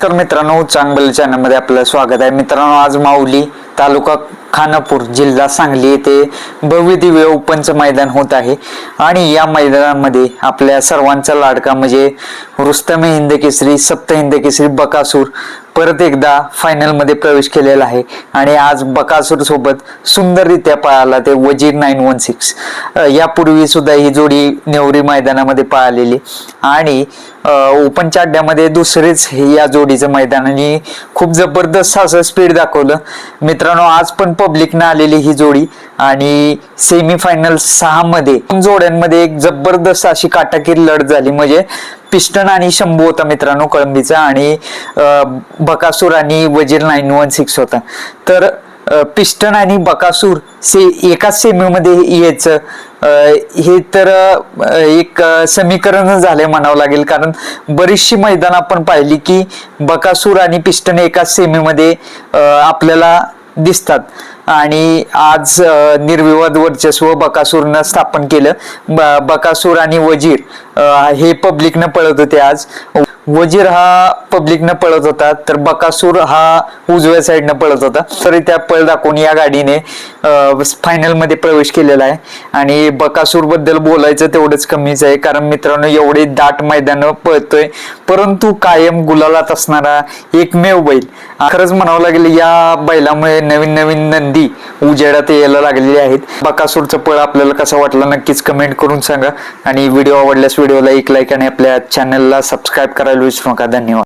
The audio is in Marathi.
तर मित्रांनो चांगलं चॅनलमध्ये आपलं स्वागत आहे. मित्रांनो आज माऊली तालुका खानापूर जिल्हा सांगली येथे भव्य दिव्य ओपनचं मैदान होत आहे. आणि या मैदानामध्ये आपल्या सर्वांचा लाडका म्हणजे रुस्तम हिंद केसरी सप्त हिंद केसरी बकासूर परत एकदा फायनलमध्ये प्रवेश केलेला आहे. आणि आज बकासूर सोबत सुंदररित्या पळाला ते वजीर नाईन वन सिक्स. यापूर्वी सुद्धा ही जोडी नेवरी मैदानामध्ये पळालेली. आणि ओपनच्या अड्ड्यामध्ये दुसरेच हे या जोडीचं मैदान आणि खूप जबरदस्त असं स्पीड दाखवलं. मित्रांनो आज पण पब्लिकनं आलेली ही जोडी. आणि सेमी फायनल सहा मध्ये जोड्यांमध्ये एक जबरदस्त अशी काटाकीर लढत झाली. म्हणजे पिस्टन आणि शंभू होता मित्रांनो कळंबीचा आणि बकासूर आणि वजीर नाईन वन सिक्स होता. तर पिस्टन आणि बकासूर से एकाच सेमीमध्ये यायचं. हे तर एक समीकरण झालं म्हणावं लागेल. कारण बरीचशी मैदान आपण पाहिली की बकासूर आणि पिस्टन एकाच सेमीमध्ये आपल्याला दिसतात. आणि आज निर्विवाद वर्चस्व बकासूरनं स्थापन केलं. ब- बकासूर आणि वजीर हे पब्लिकनं पळत होते आज. वजीर हा पब्लिकनं पळत होता तर बकासूर हा उजव्या साईडनं पळत होता. तरी त्या पळ दाखवून या गाडीने फायनलमध्ये प्रवेश केलेला आहे. आणि बकासूरबद्दल बोलायचं तेवढंच कमीच आहे कारण मित्रांनो एवढे दाट मैदान पळतोय. परंतु कायम गुलालात असणारा एकमेव बैल खरंच म्हणावं लागेल या बैलामुळे नवीन नवीन नंदी उजेडात यायला लागलेली आहेत. बकासूरचं पळ आपल्याला कसं वाटलं नक्कीच कमेंट करून सांगा. आणि व्हिडिओ आवडल्यास व्हिडिओला एक लाईक आणि आपल्या चॅनलला सबस्क्राईब करायला विसरू नका. धन्यवाद.